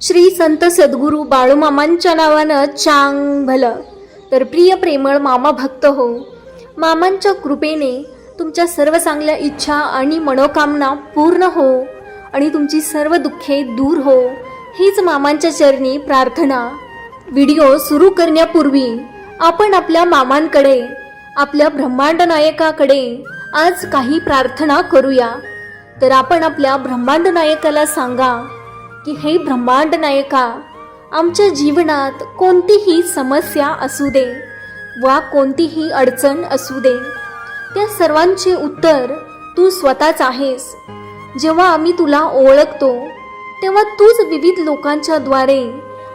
श्री संत सद्गुरू बाळूमामांच्या नावानं चांग भलं तर प्रिय प्रेमळ मामा भक्त हो मामांच्या कृपेने तुमच्या सर्व चांगल्या इच्छा आणि मनोकामना पूर्ण हो आणि तुमची सर्व दुःखे दूर हो. हीच मामांच्या चरणी प्रार्थना. व्हिडिओ सुरू करण्यापूर्वी आपण आपल्या मामांकडे आपल्या ब्रह्मांड नायकाकडे आज काही प्रार्थना करूया. तर आपण आपल्या ब्रह्मांड नायकाला सांगा की हे ब्रह्मांड नायका आमच्या जीवनात कोणतीही समस्या असू दे वा कोणतीही अडचण असू दे त्या सर्वांचे उत्तर तू स्वतःच आहेस. जेव्हा आम्ही तुला ओळखतो तेव्हा तूच विविध लोकांच्या द्वारे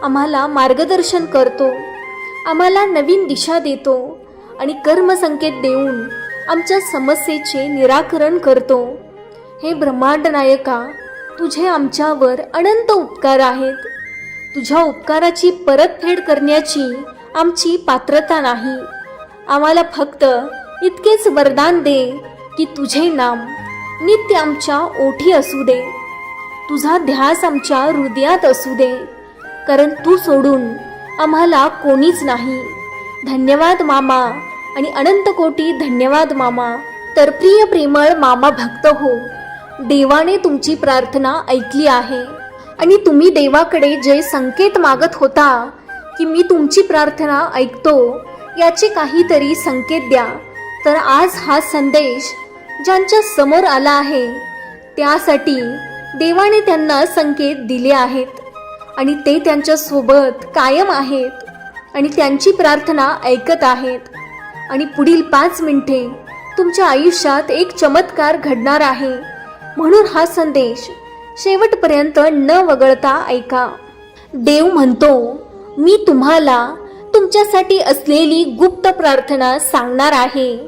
आम्हाला मार्गदर्शन करतो आम्हाला नवीन दिशा देतो आणि कर्मसंकेत देऊन आमच्या समस्येचे निराकरण करतो. हे ब्रह्मांड नायका तुझे आमच्यावर अनंत उपकार आहेत. तुझ्या उपकाराची परतफेड करण्याची आमची पात्रता नाही. आम्हाला फक्त इतकेच वरदान दे की तुझे नाम नित्य आमच्या ओठी असू दे. तुझा ध्यास आमच्या हृदयात असू दे कारण तू सोडून आम्हाला कोणीच नाही. धन्यवाद मामा आणि अनंत कोटी धन्यवाद मामा. तर प्रिय प्रेमळ मामा भक्त हो देवाने तुमची प्रार्थना ऐकली आहे. आणि तुम्ही देवाकडे जे संकेत मागत होता की मी तुमची प्रार्थना ऐकतो याचे काहीतरी संकेत द्या. तर आज हा संदेश ज्यांच्या समोर आला आहे त्यासाठी देवाने त्यांना संकेत दिले आहेत. आणि ते त्यांच्यासोबत कायम आहेत आणि त्यांची प्रार्थना ऐकत आहेत. आणि पुढील पाच मिनिटे तुमच्या आयुष्यात एक चमत्कार घडणार आहे. म्हणून हा संदेश शेवटपर्यंत न वगळता ऐका. देव म्हणतो मी तुम्हाला तुमच्यासाठी असलेली गुप्त प्रार्थना सांगणार आहे.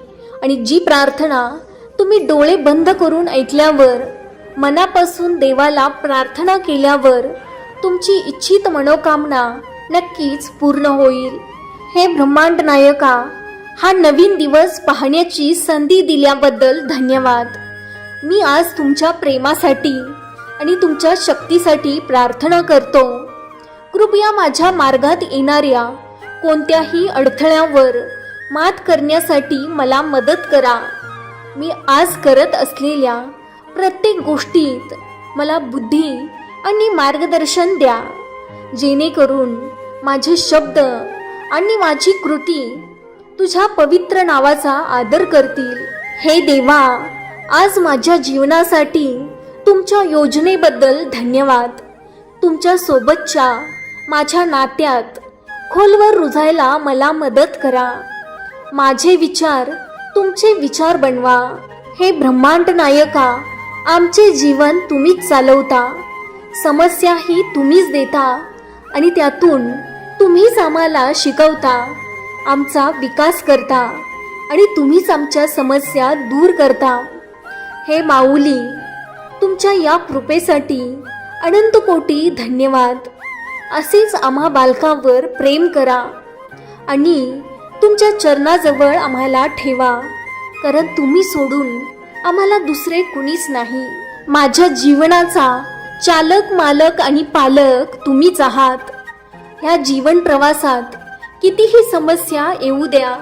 आणि जी प्रार्थना तुम्ही डोळे बंद करून ऐकल्यावर मनापासून देवाला प्रार्थना केल्यावर तुमची इच्छित मनोकामना नक्कीच पूर्ण होईल. हे ब्रह्मांड नायका हा नवीन दिवस पाहण्याची संधी दिल्याबद्दल धन्यवाद. मी आज तुमच्या प्रेमासाठी आणि तुमच्या शक्तीसाठी प्रार्थना करतो. कृपया माझ्या मार्गात येणाऱ्या कोणत्याही अडथळ्यावर मात करण्यासाठी मला मदत करा. मी आज करत असलेल्या प्रत्येक गोष्टीत मला बुद्धी आणि मार्गदर्शन द्या. जेणेकरून माझे शब्द आणि माझी कृती तुझ्या पवित्र नावाचा आदर करतील. हे देवा आज माझ्या जीवनासाठी तुमच्या योजनेबद्दल धन्यवाद. तुमच्या सोबतच्या माझ्या नात्यात खोलवर रुजायला मला मदत करा. माझे विचार तुमचे विचार बनवा. हे ब्रह्मांड नायका आमचे जीवन तुम्हीच चालवता. समस्याही तुम्हीच देता आणि त्यातून तुम्हीच आम्हाला शिकवता. आमचा विकास करता आणि तुम्हीच आमच्या समस्या दूर करता. हे माऊली तुमच्या या कृपेसाठी अनंत कोटी धन्यवाद. असेच आम्हा बालकावर प्रेम करा आणि तुमच्या चरणाजवळ आम्हाला ठेवा कारण तुम्ही सोडून आम्हाला दुसरे कुणीच नाही. माझ्या जीवनाचा चालक मालक आणि पालक तुम्हीच आहात. ह्या जीवन प्रवासात कितीही समस्या येऊ द्या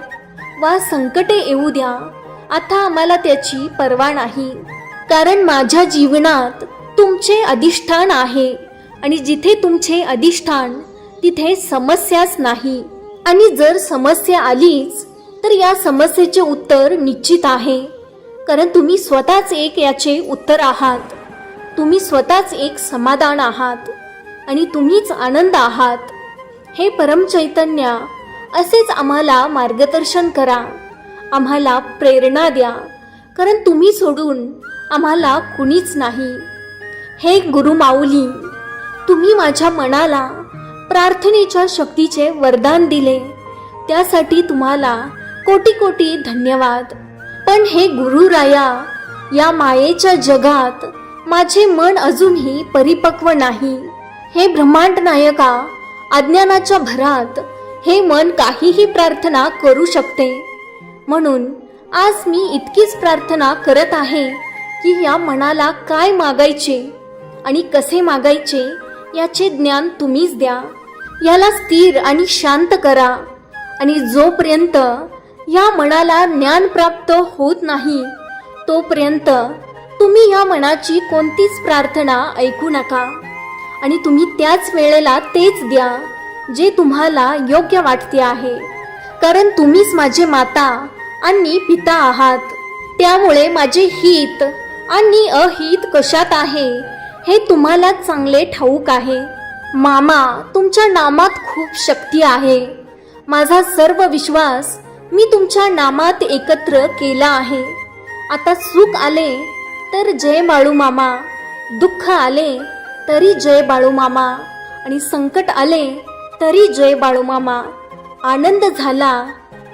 वा संकटे येऊ द्या आता आम्हाला त्याची पर्वा नाही. कारण माझ्या जीवनात तुमचे अधिष्ठान आहे आणि जिथे तुमचे अधिष्ठान तिथे समस्याच नाही. आणि जर समस्या आलीच तर या समस्येचे उत्तर निश्चित आहे. कारण तुम्ही स्वतःच एक याचे उत्तर आहात. तुम्ही स्वतःच एक समाधान आहात. आणि तुम्हीच आनंद आहात. हे परमचैतन्या असेच आम्हाला मार्गदर्शन करा. आम्हाला प्रेरणा द्या. कारण तुम्ही सोडून आम्हाला कुणीच नाही. हे गुरुमाऊली तुम्ही माझ्या मनाला प्रार्थनेच्या शक्तीचे वरदान दिले. त्यासाठी तुम्हाला कोटी कोटी धन्यवाद. पण हे गुरुराया या मायेच्या जगात माझे मन अजूनही परिपक्व नाही. हे ब्रह्मांड नायका अज्ञानाच्या भरात हे मन काहीही प्रार्थना करू शकते. म्हणून आज मी इतकीच प्रार्थना करत आहे की या मनाला काय मागायचे आणि कसे मागायचे याचे ज्ञान तुम्हीच द्या. याला स्थिर आणि शांत करा आणि जोपर्यंत या मनाला ज्ञान प्राप्त होत नाही तोपर्यंत तुम्ही या मनाची कोणतीच प्रार्थना ऐकू नका आणि तुम्ही त्याच वेळेला तेच द्या जे तुम्हाला योग्य वाटते आहे. कारण तुम्हीच माझे माता आणि पिता आहात. त्यामुळे माझे हित आणि अहित कशात आहे हे तुम्हाला चांगले ठाऊक आहे. मामा तुमच्या नामात खूप शक्ती आहे. माझा सर्व विश्वास मी तुमच्या नामात एकत्र केला आहे. आता सुख आले तर जय बाळू मामा. दुःख आले तरी जय बाळू मामा. आणि संकट आले तरी जय बाळू मामा. आनंद झाला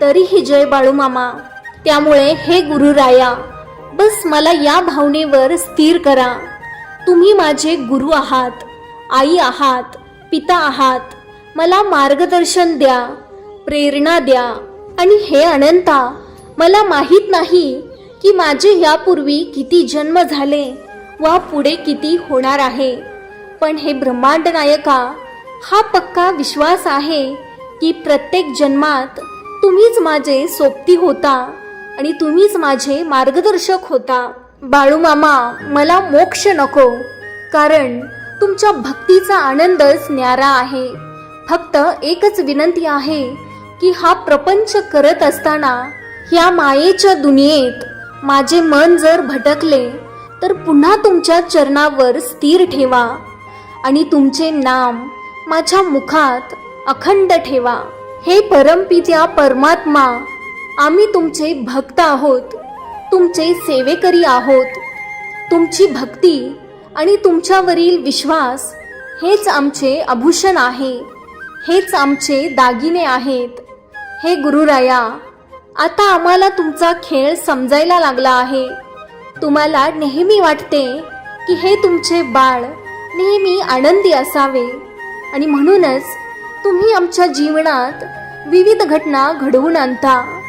तरीही जय बाळू मामा. त्यामुळे हे गुरुराया बस मला या भावनेवर स्थिर करा. तुम्ही माझे गुरु आहात आई आहात पिता आहात. मला मार्गदर्शन द्या प्रेरणा द्या. आणि हे अनंता मला माहीत नाही की माझे यापूर्वी किती जन्म झाले वा पुढे किती होणार आहे. पण हे ब्रह्मांड नायका हा पक्का विश्वास आहे की प्रत्येक जन्मात तुम्हीच माझे सोबती होता आणि तुम्हीच माझे मार्गदर्शक होता. बाळूमामा मला मोक्ष नको कारण तुमच्या भक्तीचा आनंदच न्यारा आहे. फक्त एकच विनंती आहे की हा प्रपंच करत असताना ह्या मायेच्या दुनियेत माझे मन जर भटकले तर पुन्हा तुमच्या चरणावर स्थिर ठेवा आणि तुमचे नाम माझ्या मुखात अखंड ठेवा. हे परमपित्या परमात्मा आम्ही तुमचे भक्त आहोत तुमचे सेवेकरी आहोत. तुमची भक्ती आणि तुमच्यावरील विश्वास हेच आमचे आभूषण आहे हेच आमचे दागिने आहेत. हे गुरुराया आता आम्हाला तुमचा खेळ समजायला लागला आहे. तुम्हाला नेहमी वाटते की हे तुमचे बाळ नेहमी आनंदी असावे आणि म्हणूनच तुम्ही आमच्या जीवनात विविध घटना घडवून आणता.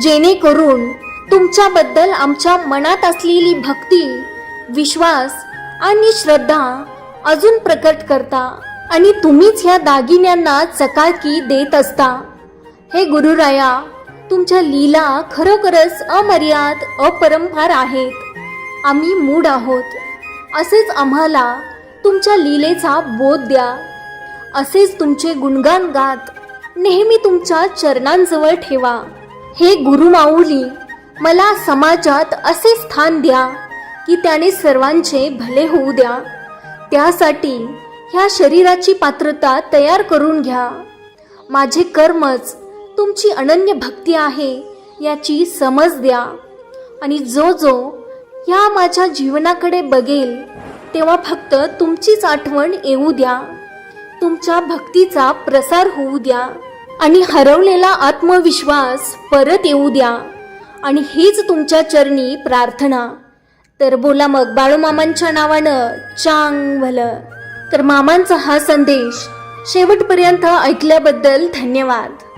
जेणेकरून तुमच्याबद्दल आमच्या मनात असलेली भक्ती विश्वास आणि श्रद्धा अजून प्रकट करता आणि तुम्हीच ह्या दागिन्यांना चकाकी देत असता. हे गुरुराया तुमच्या लीला खरोखरच अमर्याद अपरंपार आहेत. आम्ही मूड आहोत. असेच आम्हाला तुमच्या लीलेचा बोध द्या. असेच तुमचे गुणगान गात नेहमी तुमच्या चरणांजवळ ठेवा. हे गुरुमाऊली मला समाजात असे स्थान द्या की त्याने सर्वांचे भले होऊ द्या. त्यासाठी ह्या शरीराची पात्रता तयार करून घ्या. माझे कर्मच तुमची अनन्य भक्ती आहे याची समज द्या. आणि जो जो ह्या माझ्या जीवनाकडे बघेल तेव्हा फक्त तुमचीच आठवण येऊ द्या. तुमच्या भक्तीचा प्रसार होऊ द्या आणि हरवलेला आत्मविश्वास परत येऊ द्या आणि हीच तुमच्या चरणी प्रार्थना. तर बोला मग बाळूमामांच्या नावानं चांग भलं. तर मामांचा हा संदेश शेवटपर्यंत ऐकल्याबद्दल धन्यवाद.